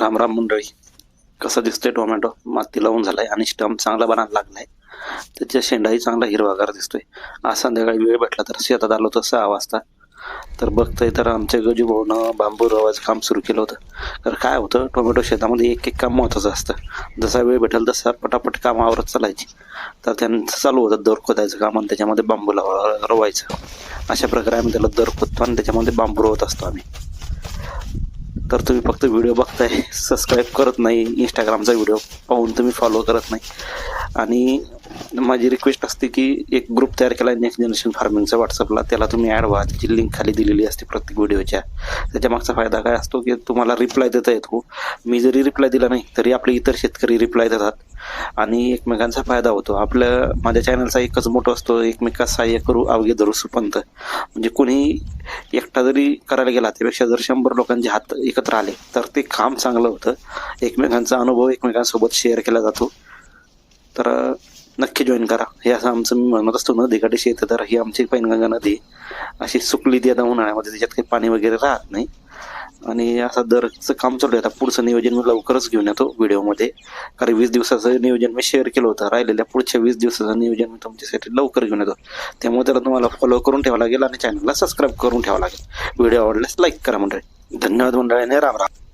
राम राम मंडळी कसं दिसतंय टोमॅटो? माती लावून झालाय आणि स्टंप चांगला बनायला लागलाय. त्याच्या शेंडाही चांगला हिरवागार दिसतोय. आज संध्याकाळी वेळ भेटला तर शेतात आलो तर सहा वाजता. तर बघतोय तर आमच्या गजूभाऊनं बांबू रवायचं काम सुरू केलं होतं. तर काय होतं टोमॅटो शेतामध्ये एक एक काम महत्वाचं असतं. जसा वेळ भेटेल तसा पटापट काम आवरत चालायची. तर त्यांचं चालू होतं दर खोदायचं काम आणि त्याच्यामध्ये बांबू लावा रवायचं. अशा प्रकारे आम्ही त्याला दर खोदतो आणि त्याच्यामध्ये बांबू रवत असतो आम्ही. तर तुम्ही फक्त व्हिडिओ बघताय सबस्क्राईब करत नाही इंस्टाग्रामचा व्हिडिओ पाहून तुम्ही फॉलो करत नाही. आणि माझी रिक्वेस्ट असते की एक ग्रुप तयार केला नेक्स्ट जनरेशन फार्मिंगचा व्हॉट्सअपला त्याला तुम्ही ॲड व्हा. त्याची लिंक खाली दिलेली असते प्रत्येक व्हिडिओच्या. त्याच्या मागचा फायदा काय असतो की तुम्हाला रिप्लाय देता येतो. मी जरी रिप्लाय दिला नाही तरी आपले इतर शेतकरी रिप्लाय देतात. आणि एकमेकांचा फायदा होतो. आपलं माझ्या चॅनलचा एकच मोठं असतो एकमेका सहाय्य करू अवघे धरू सुपंत. म्हणजे कोणी एकटा जरी करायला गेला त्यापेक्षा जर शंभर लोकांचे हात एकत्र आले तर ते काम चांगलं होतं. एकमेकांचा अनुभव एकमेकांसोबत शेअर केला जातो. तर नक्की जॉईन करा. हे असं आमचं मी म्हणत असतो नदीकाठी शेत तर ही आमची पैनगंगा नदी अशी सुकली ती आता उन्हाळ्यामध्ये त्याच्यात काही पाणी वगैरे राहत नाही. आणि असं दरचं काम चालू आहे. आता पुढचं नियोजन मी लवकरच घेऊन येतो व्हिडिओमध्ये. कारण वीस दिवसाचं नियोजन मी शेअर केलं होतं. राहिलेल्या पुढच्या वीस दिवसाचं नियोजन मी तुमच्यासाठी लवकर घेऊन येतो. त्यामुळे त्याला तुम्हाला फॉलो करून ठेवा लागेल आणि चॅनलला सबस्क्राईब करून ठेवा लागेल. व्हिडिओ आवडल्यास लाईक करा मंडळी. धन्यवाद मंडळीने. राम राम.